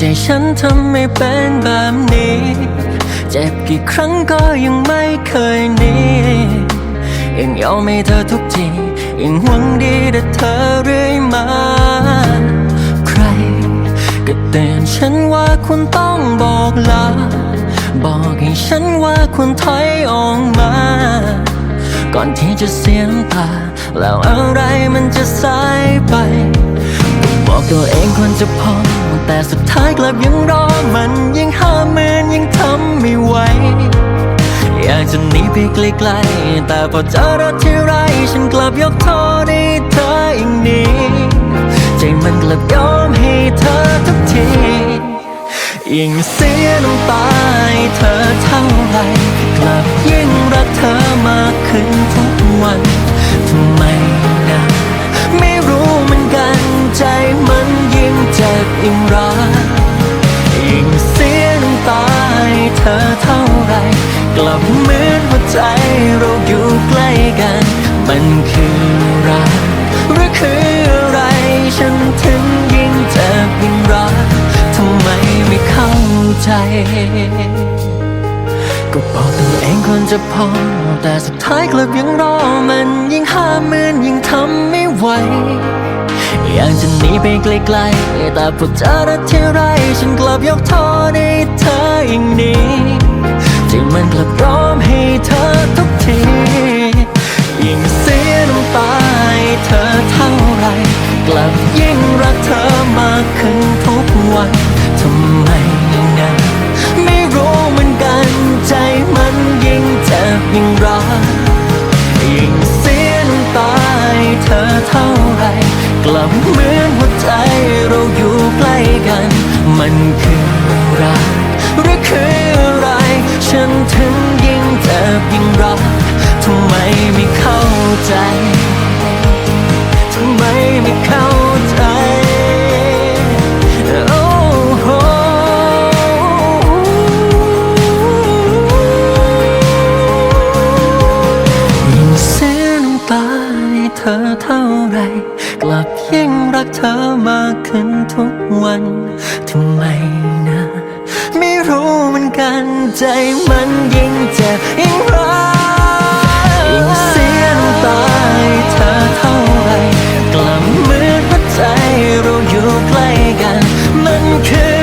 จฉันทำไม่เป็นแบบนี้ เจ็บกี่ครั้งก็ยังไม่เคยหนียังยอมให้เธอทุกทียังหวังดีแต่เธอเรื่อยมา ใครก็เตือนฉันว่าคุณต้องบอกลา บอกให้ฉันว่าคุณถอยออกมา ก่อนที่จะเสียน้ำตา แล้วอะไรมันจะสายไป ตัวเองควรจะพอ แต่สุดท้ายกลับยังรอมันยิ่งห้ามมืนยิ่งทำไม่ไหว อยากจะหนีไปไกลๆแต่พอเจอรักที่ไร ฉันกลับยกโทษให้เธออีกนี้ ใจมันกลับยอมให้เธอทุกทียิ่งเสียน้ำตาให้เธอเท่าไรกลับยิ่งรักเธอมากขึ้นทุกวันทำไม ใจมันยิ่งเจ็บยิ่งรักยิ่งเสียน้ำตาให้เธอเท่าไร กลับเหมือนหัวใจเราอยู่ใกล้กัน มันคือรักหรือคืออะไร ฉันถึงยิ่งเจ็บยิ่งรักทำไมไม่เข้าใจ ก็บอกตัวเองควรจะพอ แต่สุดท้ายกลับยังรอมันยิ่งห้ามมืนยิ่งทำไม่ไหว อยากจะหนีไปไกลๆแต่พอเจอรักที่ไรฉันกลับยกโทษให้เธออย่างนี้ที่มันกลับยอมให้เธอทุกับเหมือนหัวใจเราอยู่ใกล้กัน มันคือรักหรือคืออะไร ฉันถึงยิ่งเจ็บยิ่งรักทำไมไม่เข้าใจทำไมไม่เข้าใจยิ่งเสียน้ำตาให้เธอเท่าไร กลับยิ่งรักเธอมากขึ้นทุกวันทำไมนะ ไม่รู้เหมือนกันใจมันยิ่งเจ็บยิ่งรักยิ่งเสียน้ำตายเธอเท่าไรกลับมืดหัวใจเราอยู่ใกล้กัน มันคือ